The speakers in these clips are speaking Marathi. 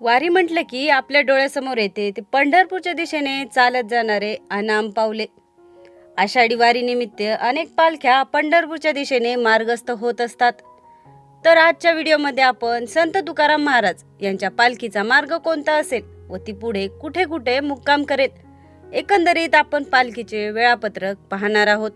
वारी म्हटलं की आपल्या डोळ्यासमोर येते. ते पंढरपूरच्या दिशेने चालत जाणारे अनाम पावले. आषाढी वारीनिमित्त अनेक पालख्या पंढरपूरच्या दिशेने मार्गस्थ होत असतात. तर आजच्या व्हिडिओमध्ये आपण संत तुकाराम महाराज यांच्या पालखीचा मार्ग कोणता असेल व ती पुढे कुठे कुठे मुक्काम करेल एकंदरीत आपण पालखीचे वेळापत्रक पाहणार आहोत.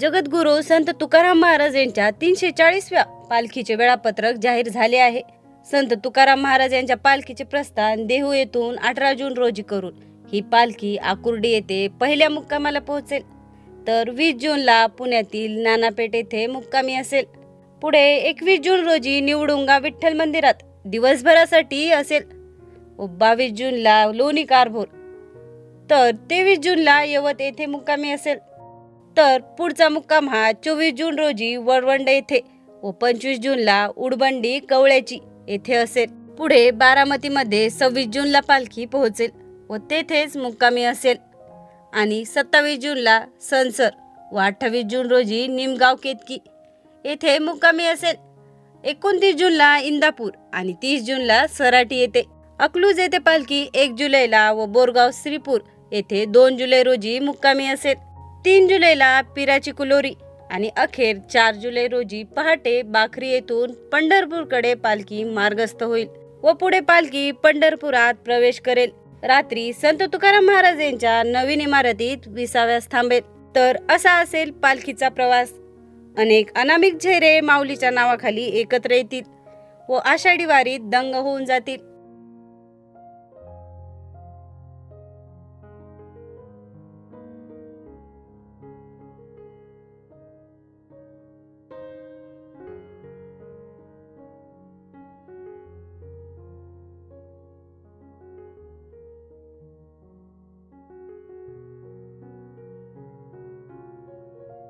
जगद्गुरू संत तुकाराम महाराज यांच्या तीनशे चाळीसव्या पालखीचे वेळापत्रक जाहीर झाले आहे. संत तुकाराम महाराज यांच्या पालखीचे प्रस्थान देहू येथून अठरा जून रोजी करून ही पालखी आकुर्डी येथे पहिल्या मुक्कामाला पोहोचेल. तर वीस जूनला पुण्यातील नानापेठ येथे मुक्कामी असेल. पुढे एकवीस जून रोजी निवडुंगा विठ्ठल मंदिरात दिवसभरासाठी असेल. व बावीस जूनला लोणी कारभोर. तर तेवीस जूनला यवत येथे मुक्कामी असेल. तर पुढचा मुक्काम हा चोवीस जून रोजी वरवंड येथे व पंचवीस जूनला उडबंडी कवळ्याची. येथे असेल. पुढे बारामतीमध्ये सव्वीस जूनला पालखी पोहोचेल व तेथेच मुक्कामी असेल. आणि सत्तावीस जूनला सनसर व अठ्ठावीस जून रोजी निमगाव केतकी येथे मुक्कामी असेल. एकोणतीस जूनला इंदापूर आणि तीस जूनला सराटी येते. अकलूज येथे पालखी एक जुलैला व बोरगाव श्रीपूर येथे दोन जुलै रोजी मुक्कामी असेल. तीन जुलैला पिराची कुलोरी आणि अखेर चार जुलै रोजी पहाटे बाखरी येथून पंढरपूरकडे पालखी मार्गस्थ होईल व पुढे पालखी पंढरपुरात प्रवेश करेल. रात्री संत तुकाराम महाराज यांच्या नवीन इमारतीत विसाव्यास थांबेल. तर असा असेल पालखीचा प्रवास. अनेक अनामिक चेहरे माऊलीच्या नावाखाली एकत्र येतील व आषाढी वारीत दंग होऊन जातील.